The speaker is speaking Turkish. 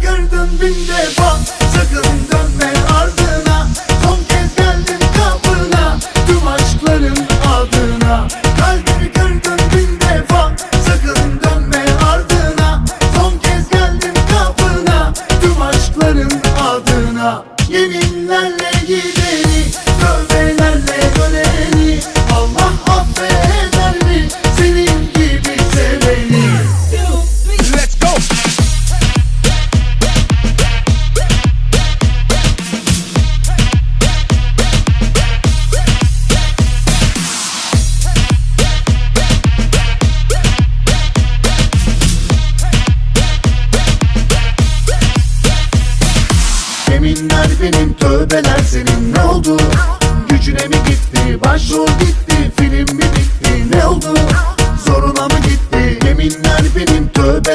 Kırdın bin defa. Sakın dönme ardına. Son kez geldim kapına. Tüm aşkların adına. Kalbimi kırdın bin defa. Sakın dönme ardına. Son kez geldim kapına. Tüm aşkların adına. Yeminlerle gideni. Tövbelerle Yeminler benim tövbeler senin ne oldu? Gücüne mi gitti? Başrol gitti film mi bitti? Ne oldu? Zoruna mı gitti? Yeminler benim tövbeler